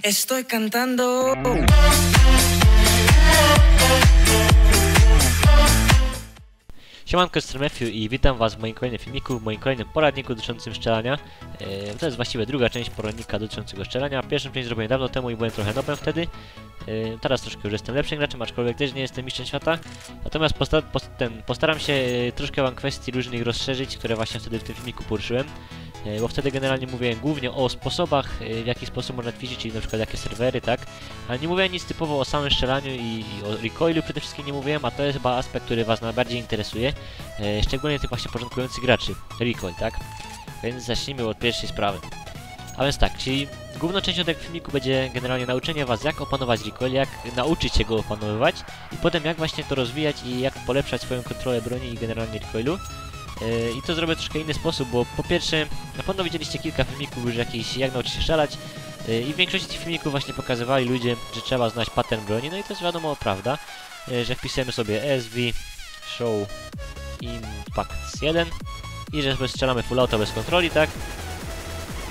Estoy cantando. Siemanko, jestem Matthew i witam was w moim kolejnym filmiku, w moim kolejnym poradniku dotyczącym strzelania. E, to jest właściwie druga część poradnika dotyczącego strzelania. Pierwszą część zrobiłem dawno temu i byłem trochę nowym wtedy. E, teraz troszkę już jestem lepszym graczem, aczkolwiek też nie jestem mistrzem świata. Natomiast posta post ten, postaram się troszkę wam kwestii różnych rozszerzyć, które właśnie wtedy w tym filmiku poruszyłem. E, bo wtedy generalnie mówiłem głównie o sposobach, e, w jaki sposób można ćwiczyć, czyli na przykład jakie serwery, tak? Ale nie mówiłem nic typowo o samym strzelaniu i, i o recoilu przede wszystkim nie mówiłem, a to jest chyba aspekt, który was najbardziej interesuje. E, szczególnie tych właśnie początkujących graczy, recoil, tak? Więc zacznijmy od pierwszej sprawy. A więc tak, czyli główną częścią tego filmiku będzie generalnie nauczenie was jak opanować recoil, jak nauczyć się go opanowywać i potem jak właśnie to rozwijać i jak polepszać swoją kontrolę broni i generalnie recoilu. E, I to zrobię troszkę inny sposób, bo po pierwsze, na pewno widzieliście kilka filmików już jakichś jak nauczyć się strzelać e, i w większości tych filmików właśnie pokazywali ludzie, że trzeba znać pattern broni, no i to jest wiadomo prawda, e, że wpisujemy sobie ESV, Show Impacts 1 i że sobie strzelamy full auto bez kontroli, tak?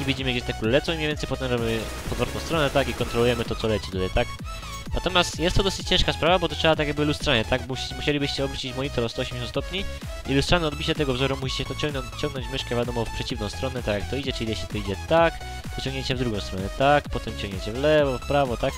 I widzimy gdzie te kule lecą i mniej więcej potem robimy podwrotną stronę, tak? I kontrolujemy to co leci tutaj, tak? Natomiast jest to dosyć ciężka sprawa, bo to trzeba tak jakby lustrzanie, tak? Musi, musielibyście obrócić monitor o 180 stopni i lustrzane odbicie tego wzoru musicie to ciągnąć, ciągnąć myszkę wiadomo w przeciwną stronę, tak jak to idzie, czyli jeśli to idzie tak, to ciągniecie w drugą stronę tak, potem ciągniecie w lewo, w prawo, tak?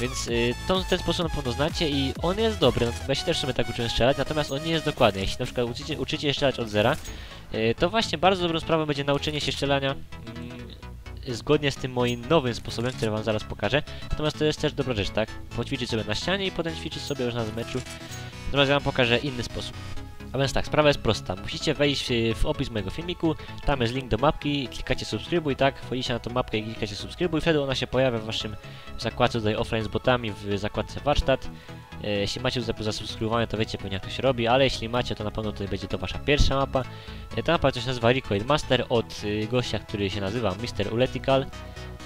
Więc y, to, ten sposób na pewno znacie i on jest dobry, no, ja się też sobie tak uczyłem strzelać, natomiast on nie jest dokładny. Jeśli na przykład uczycie, uczycie strzelać od zera, y, to właśnie bardzo dobrą sprawą będzie nauczenie się strzelania zgodnie z tym moim nowym sposobem, który wam zaraz pokażę. Natomiast to jest też dobra rzecz, tak? Poćwiczyć sobie na ścianie i potem ćwiczyć sobie już na meczu. Natomiast ja wam pokażę inny sposób. A więc tak, sprawa jest prosta. Musicie wejść w opis mojego filmiku, tam jest link do mapki, klikacie subskrybuj, tak? Wchodzicie na tą mapkę i klikacie subskrybuj, wtedy ona się pojawia w waszym zakładce tutaj offline z botami w zakładce warsztat. E, jeśli macie już zasubskrybowane, to wiecie pewnie jak to się robi, ale jeśli macie, to na pewno tutaj będzie to wasza pierwsza mapa. E, ta mapa to się nazywa Recoil Master od y, gościa, który się nazywa Mr. Uletical.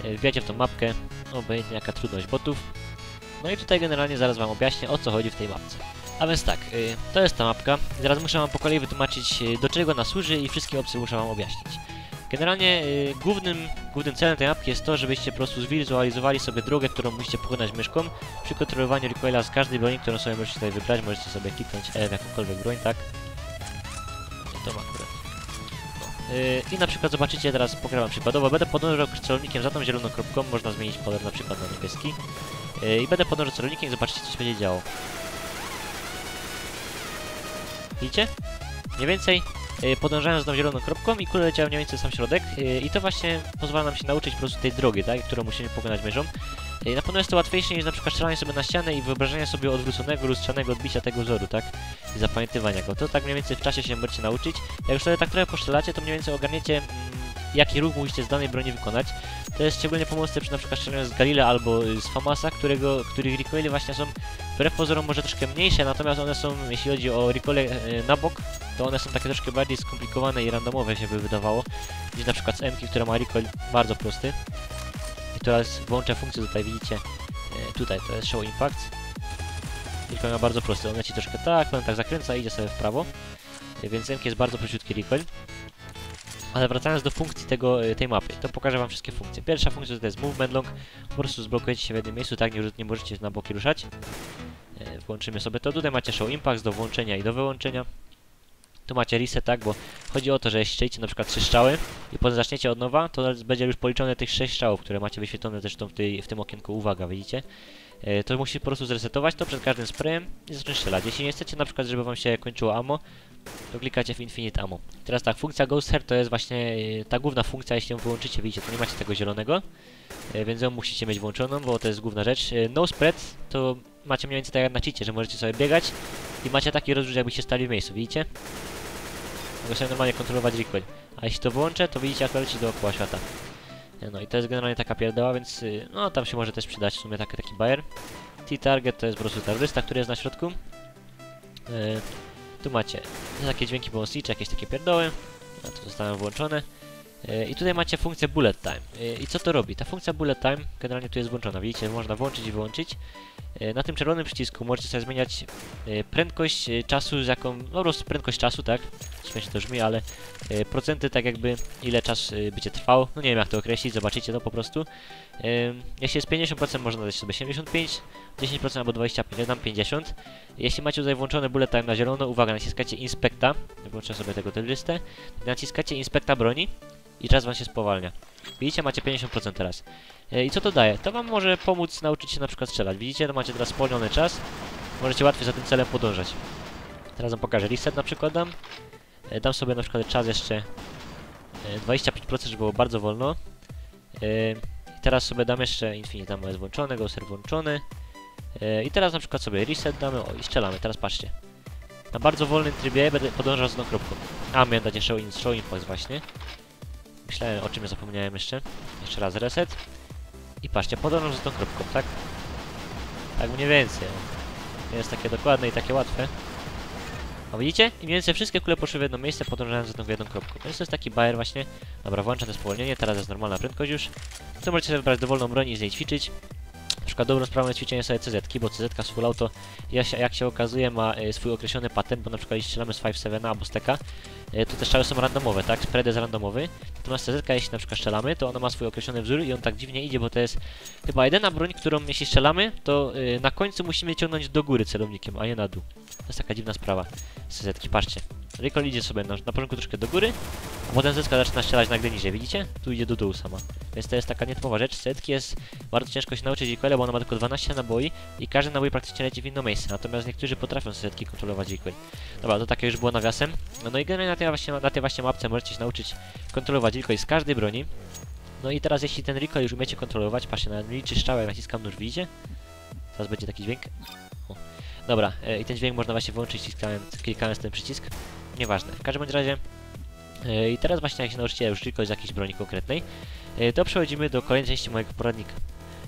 E, wbijacie w tą mapkę, obojętnie jaka trudność botów. No i tutaj generalnie zaraz wam objaśnię o co chodzi w tej mapce. A więc tak, to jest ta mapka. Zaraz muszę wam po kolei wytłumaczyć do czego ona służy i wszystkie opcje muszę wam objaśnić. Generalnie y, głównym, głównym celem tej mapki jest to, żebyście po prostu zwizualizowali sobie drogę, którą musicie pokonać myszką przy kontrolowaniu recoila z każdej broni, którą sobie możecie tutaj wybrać. Możecie sobie kliknąć E w jakąkolwiek broń, tak? To ma akurat. No. Y, I na przykład zobaczycie, teraz pograłem przykładowo, będę podążał celownikiem za tą zieloną kropką, można zmienić kolor na przykład na niebieski. Y, I będę podążał celownikiem i zobaczycie co się będzie działo. Widzicie? Mniej więcej podążając tą zieloną kropką i kule leciały mniej więcej sam środek yy, i to właśnie pozwala nam się nauczyć po prostu tej drogi, tak, którą musimy pokonać myszą. Yy, na pewno jest to łatwiejsze niż na przykład strzelanie sobie na ścianę i wyobrażenie sobie odwróconego, lustrzanego odbicia tego wzoru, tak? I zapamiętywania go. To tak mniej więcej w czasie się możecie nauczyć. Jak już sobie tak trochę poszczelacie, to mniej więcej ogarniecie mm, jaki ruch musicie z danej broni wykonać. To jest szczególnie pomocne przy przykład strzelaniu z Galila albo z Famasa, którego, których recoily właśnie są wbrew pozorom może troszkę mniejsze, natomiast one są, jeśli chodzi o recoile e, na bok, to one są takie troszkę bardziej skomplikowane i randomowe się by wydawało, niż na przykład z M, która ma recoil bardzo prosty. I teraz włączę funkcję tutaj, widzicie, e, tutaj to jest Show Impact. Recoil ma bardzo prosty, on leci troszkę tak, potem tak zakręca i idzie sobie w prawo. E, więc M jest bardzo prościutki recoil. Ale wracając do funkcji tego, tej mapy, to pokażę wam wszystkie funkcje. Pierwsza funkcja to jest movement long, po prostu zblokujecie się w jednym miejscu, tak nie, nie możecie na boki ruszać. E, włączymy sobie to. Tutaj macie show impacts do włączenia i do wyłączenia. Tu macie reset, tak, bo chodzi o to, że jeśli strzelicie na przykład 3 strzały i zaczniecie od nowa, to będzie już policzone tych 6 strzałów, które macie wyświetlone zresztą w, tej, w tym okienku uwaga, widzicie? E, to musicie po prostu zresetować to przed każdym sprayem i zacząć strzelać. Jeśli nie chcecie na przykład, żeby wam się kończyło ammo, to klikacie w Infinite Ammo. Teraz tak, funkcja Ghost Hair to jest właśnie e, ta główna funkcja, jeśli ją wyłączycie, widzicie, to nie macie tego zielonego, e, więc ją musicie mieć włączoną, bo to jest główna rzecz. No Spread to macie mniej więcej tak jak na cheacie, że możecie sobie biegać i macie taki rozrzut, jakbyście stali w miejscu, widzicie? Mogę sobie normalnie kontrolować recoil. A jeśli to wyłączę, to widzicie jak leci dookoła świata. No i to jest generalnie taka pierdoła, więc no tam się może też przydać w sumie taki, taki bajer. T-Target to jest po prostu terrorysta, który jest na środku. Tu macie takie dźwięki pomocnicze, jakieś takie pierdoły. No to zostaną włączone. E, I tutaj macie funkcję bullet time. E, I co to robi? Ta funkcja bullet time generalnie tu jest włączona. Widzicie, można włączyć i wyłączyć. E, Na tym czerwonym przycisku możecie sobie zmieniać e, prędkość czasu, z jaką, no po prostu prędkość czasu, tak? Śmiesznie to brzmi, ale e, procenty tak jakby ile czas e, będzie trwał. No nie wiem jak to określić, zobaczycie to po prostu. E, Jeśli jest 50% można dać sobie 75, 10% albo 25, ja dam 50. Jeśli macie tutaj włączony bullet time na zielono, uwaga, naciskacie inspekta, włączę sobie tego terrorystę, naciskacie inspekta broni i czas wam się spowalnia. Widzicie, macie 50% teraz. E, I co to daje? To wam może pomóc nauczyć się na przykład strzelać. Widzicie, to macie teraz spowolniony czas. Możecie łatwiej za tym celem podążać. Teraz wam pokażę. Reset na przykład dam. E, Dam sobie na przykład czas jeszcze e, 25%, żeby było bardzo wolno. E, teraz sobie dam jeszcze Infinite Ammo jest włączone, Ghoster włączony. E, I teraz na przykład sobie reset damy, o i strzelamy, teraz patrzcie. Na bardzo wolnym trybie będę podążał z tą kropką. A, miałem dać jeszcze show, show właśnie. Myślałem, o czym ja zapomniałem jeszcze. Jeszcze raz reset. I patrzcie, podążam z tą kropką, tak? Tak mniej więcej. Jest takie dokładne i takie łatwe. A widzicie? Im mniej więcej wszystkie kule poszły w jedno miejsce, podążając za tą jedną kropką. Więc to jest taki bajer właśnie. Dobra, włączam to spowolnienie, teraz jest normalna prędkość już. To możecie sobie wybrać dowolną broń i z niej ćwiczyć. Na przykład dobrą sprawą jest ćwiczenie sobie CZ, bo CZ z full auto, jak się, okazuje, ma e, swój określony patent, bo na przykład jeśli strzelamy z 5-7 albo steka, e, to te strzały są randomowe, tak? Spread jest randomowy. Natomiast CZ, jeśli na przykład strzelamy, to ona ma swój określony wzór i on tak dziwnie idzie, bo to jest chyba jedyna broń, którą jeśli strzelamy, to e, na końcu musimy ciągnąć do góry celownikiem, a nie na dół. To jest taka dziwna sprawa CZ, patrzcie. Recoil idzie sobie na, na początku troszkę do góry, a potem zyska zaczyna strzelać nagle niżej, widzicie? Tu idzie do dołu sama. Więc to jest taka nietypowa rzecz. Setki jest bardzo ciężko się nauczyć recoila, bo ona ma tylko 12 naboi i każdy nabój praktycznie leci w inne miejsce. Natomiast niektórzy potrafią setki kontrolować recoil. Dobra, to takie już było nawiasem. No, i generalnie na tej, właśnie, na tej właśnie mapce możecie się nauczyć kontrolować recoil z każdej broni. No i teraz jeśli ten recoil już umiecie kontrolować, patrzcie, na liczy strzałę, naciskam nóż, widzicie? Teraz będzie taki dźwięk. O. Dobra, e, i ten dźwięk można właśnie klikając, klikając ten przycisk. Nieważne. W każdym razie E, I teraz właśnie jak się nauczycie tylko z jakiejś broni konkretnej, e, to przechodzimy do kolejnej części mojego poradnika.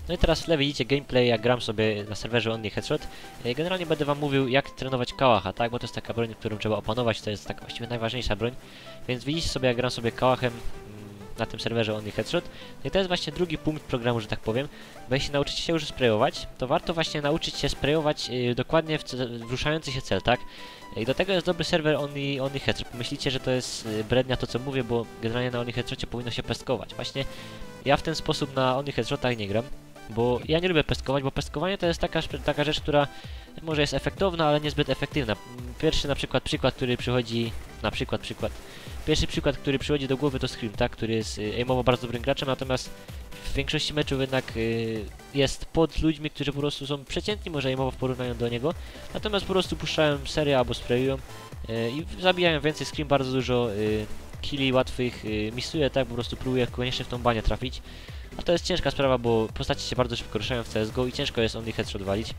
No i teraz w tle widzicie gameplay, jak gram sobie na serwerze Only Headshot. E, Generalnie będę wam mówił, jak trenować kałacha, tak? Bo to jest taka broń, którą trzeba opanować, to jest taka właściwie najważniejsza broń. Więc widzicie sobie, jak gram sobie kałachem na tym serwerze Only Headshot. No i to jest właśnie drugi punkt programu, że tak powiem. Bo jeśli nauczycie się już sprayować, to warto właśnie nauczyć się sprayować e, dokładnie w, w ruszający się cel, tak? I do tego jest dobry serwer Only, only Headshot. Myślicie, że to jest y, brednia to co mówię, bo generalnie na Only Headshocie powinno się pestkować. Właśnie ja w ten sposób na Only Headshotach nie gram, bo ja nie lubię pestkować, bo pestkowanie to jest taka, taka rzecz, która może jest efektowna, ale niezbyt efektywna. Pierwszy na przykład przykład, który przychodzi, na przykład przykład, pierwszy przykład, który przychodzi do głowy to Scream, tak, który jest y, aimowo bardzo dobrym graczem, natomiast w większości meczów jednak y, jest pod ludźmi, którzy po prostu są przeciętni może aimowo w porównaniu do niego, natomiast po prostu puszczają serię albo sprayują y, i zabijają więcej, Scream bardzo dużo killi łatwych y, misuje, tak, po prostu próbuje koniecznie w tą banię trafić, a to jest ciężka sprawa, bo postacie się bardzo szybko ruszają w CSGO i ciężko jest only headshot walić.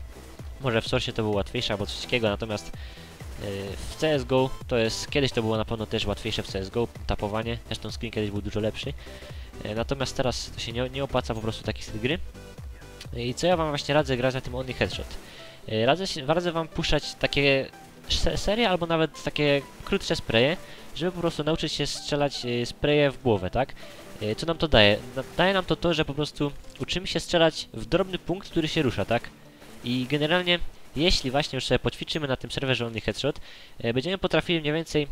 Może w Source to było łatwiejsze albo coś takiego, natomiast w CSGO to jest, kiedyś to było na pewno też łatwiejsze w CSGO, tapowanie, zresztą screen kiedyś był dużo lepszy. Yy, natomiast teraz to się nie, nie opłaca po prostu taki styl gry. I co ja wam właśnie radzę grać na tym Only Headshot? Yy, radzę, radzę wam puszczać takie se serie albo nawet takie krótsze spraye, żeby po prostu nauczyć się strzelać yy, spraye w głowę, tak? Co nam to daje? Daje nam to to, że po prostu uczymy się strzelać w drobny punkt, który się rusza, tak? I generalnie, jeśli właśnie już sobie poćwiczymy na tym serwerze Only Headshot, e, będziemy potrafili mniej więcej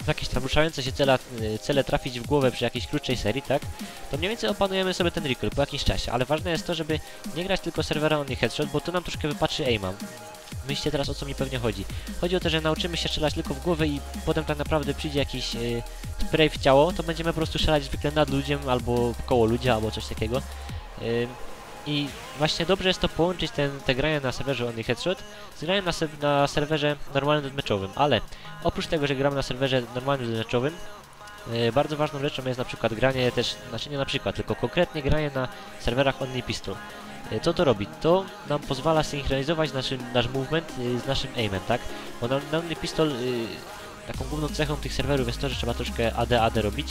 w jakieś tam ruszające się cela, e, cele trafić w głowę przy jakiejś krótszej serii, tak? To mniej więcej opanujemy sobie ten recoil po jakimś czasie, ale ważne jest to, żeby nie grać tylko serwera Only Headshot, bo to nam troszkę wypatrzy aima. Myślicie teraz o co mi pewnie chodzi. Chodzi o to, że nauczymy się strzelać tylko w głowę i potem tak naprawdę przyjdzie jakiś e, spray w ciało, to będziemy po prostu strzelać zwykle nad ludziem albo koło ludzi albo coś takiego. E, i właśnie dobrze jest to połączyć ten, te grania na serwerze Only Headshot z graniem na, se na serwerze normalnym meczowym, ale oprócz tego, że gramy na serwerze normalnym meczowym, yy, bardzo ważną rzeczą jest na przykład granie też, znaczy nie na przykład, tylko konkretnie granie na serwerach Only Pistol. Yy, co to robi? To nam pozwala synchronizować naszym, nasz movement yy, z naszym aimem, tak? Bo na, na Only Pistol taką główną cechą tych serwerów jest to, że trzeba troszkę AD AD robić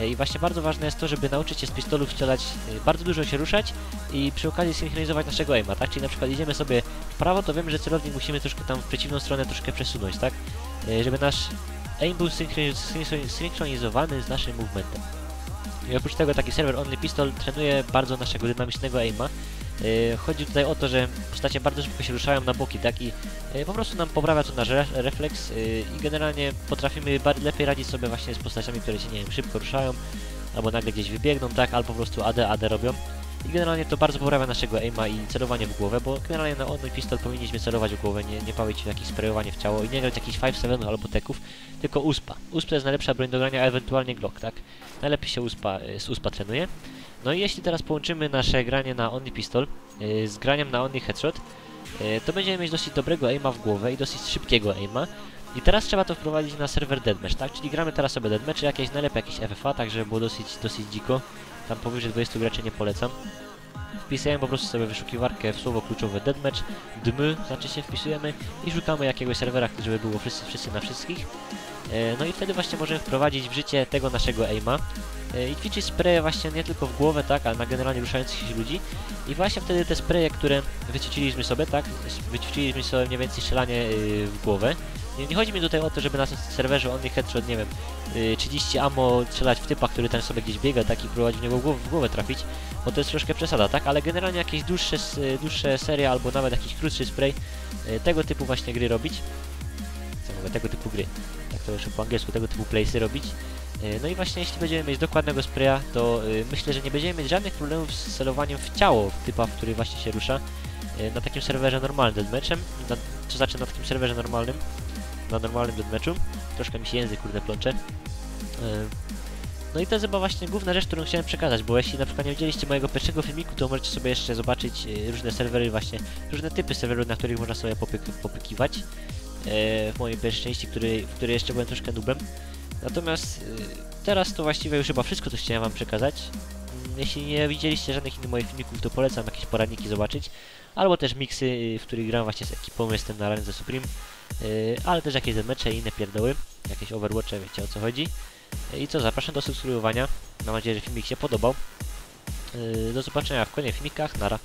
E, i właśnie bardzo ważne jest to, żeby nauczyć się z pistolów strzelać, e, bardzo dużo się ruszać i przy okazji synchronizować naszego aima, tak? Czyli na przykład idziemy sobie w prawo, to wiemy, że celownik musimy troszkę tam w przeciwną stronę troszkę przesunąć, tak? E, Żeby nasz aim był synchroniz- synchroni- synchronizowany z naszym movementem. I oprócz tego taki serwer Only Pistol trenuje bardzo naszego dynamicznego aima. Yy, chodzi tutaj o to, że postacie bardzo szybko się ruszają na boki, tak? I yy, po prostu nam poprawia to nasz re refleks yy, i generalnie potrafimy lepiej radzić sobie właśnie z postaciami, które się, nie wiem, szybko ruszają, albo nagle gdzieś wybiegną, tak? Albo po prostu AD, AD robią. I generalnie to bardzo poprawia naszego aima i celowanie w głowę, bo generalnie na Only Pistol powinniśmy celować w głowę, nie, nie się w jakieś sprayowanie w ciało i nie grać jakichś 5-7 albo teków, tylko USPA. USPA jest najlepsza broń do grania, a ewentualnie Glock, tak? Najlepiej się USPA, z USPA trenuje. No i jeśli teraz połączymy nasze granie na Only Pistol y, z graniem na Only Headshot, y, to będziemy mieć dosyć dobrego aima w głowę i dosyć szybkiego aima. I teraz trzeba to wprowadzić na serwer Deathmatch, tak? Czyli gramy teraz sobie Deathmatch, jakieś najlepiej jakieś FFA, tak żeby było dosyć, dosyć dziko. Tam powyżej 20 graczy nie polecam. Wpisujemy po prostu sobie wyszukiwarkę w słowo kluczowe Deathmatch, dmy, znaczy się wpisujemy i szukamy jakiegoś serwera, żeby było wszyscy, wszyscy na wszystkich. E, No i wtedy właśnie możemy wprowadzić w życie tego naszego aima e, i ćwiczyć spraye właśnie nie tylko w głowę, tak, ale na generalnie ruszających się ludzi. I właśnie wtedy te spraye, które wyćwiczyliśmy sobie, tak, wyćwiczyliśmy sobie mniej więcej strzelanie y, w głowę. Nie, chodzi mi tutaj o to, żeby na serwerze only headshot, nie wiem, y, 30 ammo strzelać w typa, który tam sobie gdzieś biega, tak, i próbować w niego w głowę, trafić, bo to jest troszkę przesada, tak, ale generalnie jakieś dłuższe, y, dłuższe serie albo nawet jakiś krótszy spray, y, tego typu właśnie gry robić. Co mówię, tego typu gry to już po angielsku, tego typu playsy robić. E, No i właśnie jeśli będziemy mieć dokładnego spraya, to y, myślę, że nie będziemy mieć żadnych problemów z celowaniem w ciało typa, w który właśnie się rusza e, na takim serwerze normalnym deathmatchem, na, to znaczy na takim serwerze normalnym, na normalnym deathmatchu. Troszkę mi się język kurde plącze. E, No i to jest chyba właśnie główna rzecz, którą chciałem przekazać, bo jeśli na przykład nie widzieliście mojego pierwszego filmiku, to możecie sobie jeszcze zobaczyć e, różne serwery właśnie, różne typy serwerów, na których można sobie popyk popykiwać e, w mojej pierwszej części, który, w której jeszcze byłem troszkę nubem. Natomiast e, teraz to właściwie już chyba wszystko, co chciałem wam przekazać. Mm, Jeśli nie widzieliście żadnych innych moich filmików, to polecam jakieś poradniki zobaczyć. Albo też miksy, y, w których gram właśnie z ekipą, jestem na ze Supreme. Ale też jakieś mecze i inne pierdoły. Jakieś Overwatche, wiecie o co chodzi. I co, zapraszam do subskrybowania. Mam nadzieję, że filmik się podobał. Do zobaczenia w kolejnych filmikach. Nara.